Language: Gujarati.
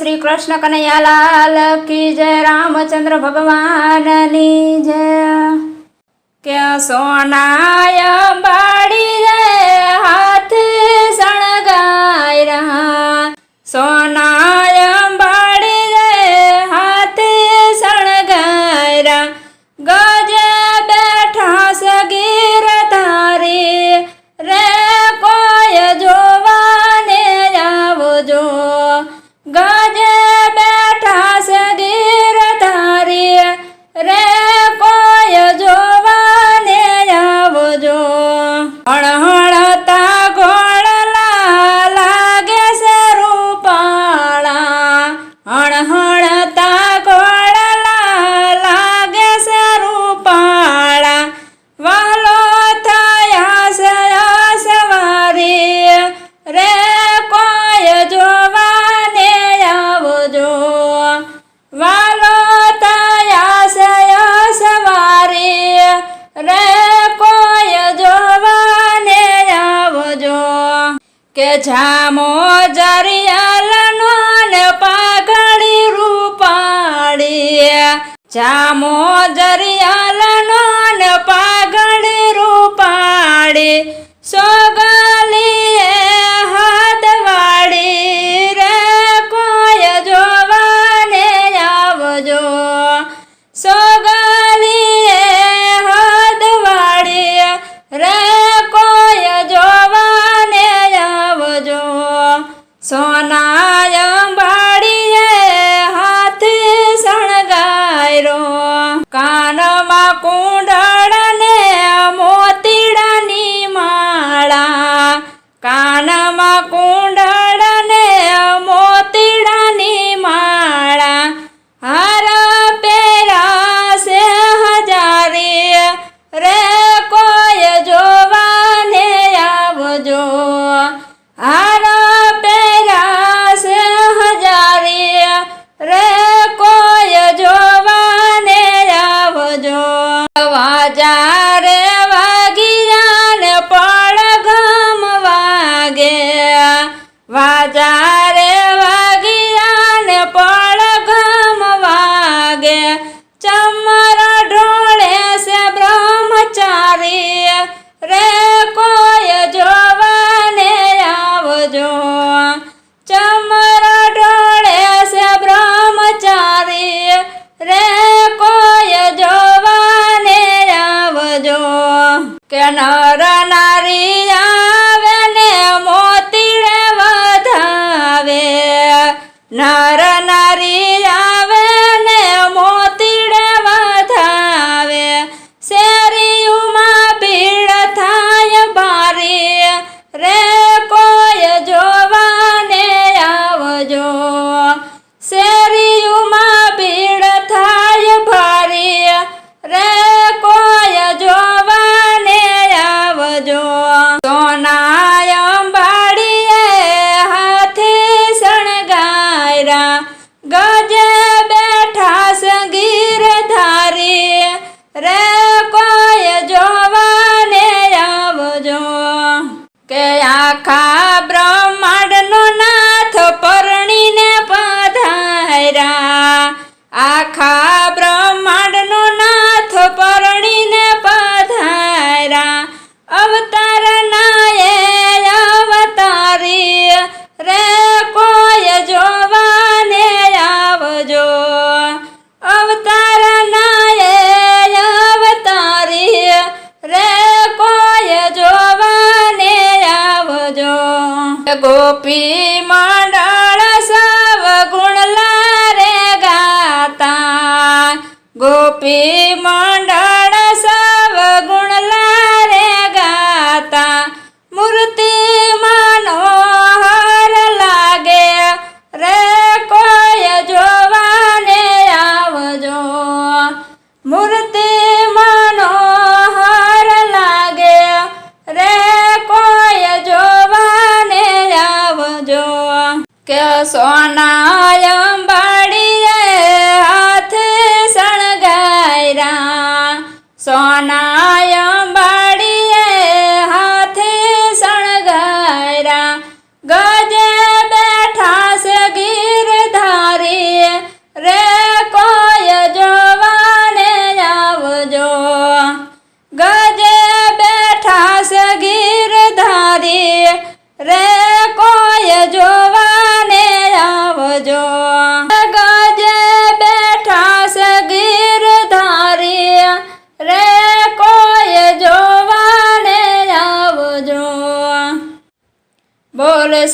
શ્રી કૃષ્ણ કનૈયાલાલ કી જય, રામચંદ્ર ભગવાનની જય. કે સોનાય બાળી રે હાથ સણગાય રહા સોનાય બાળી રે હાથ સણગાય ગજે બેઠા જામો જરિયાલનો ને પાઘડી રૂપાડી જામો જરિયાલનો ને પાઘડી રૂપાડી સોગા 我家。Corona. ગોપી મંડળ સવ ગુણલા રે ગાતા ગોપી મંડળ સવ ગુણલા રે ગાતા મૂર્તિ મનોહર લાગે રે કોઈ જોવાને આવજો મૂર્તિ મનો સોના અંબાડીએ હાથ સણગાયરા સોના અંબાડીએ હાથે સણગાયરા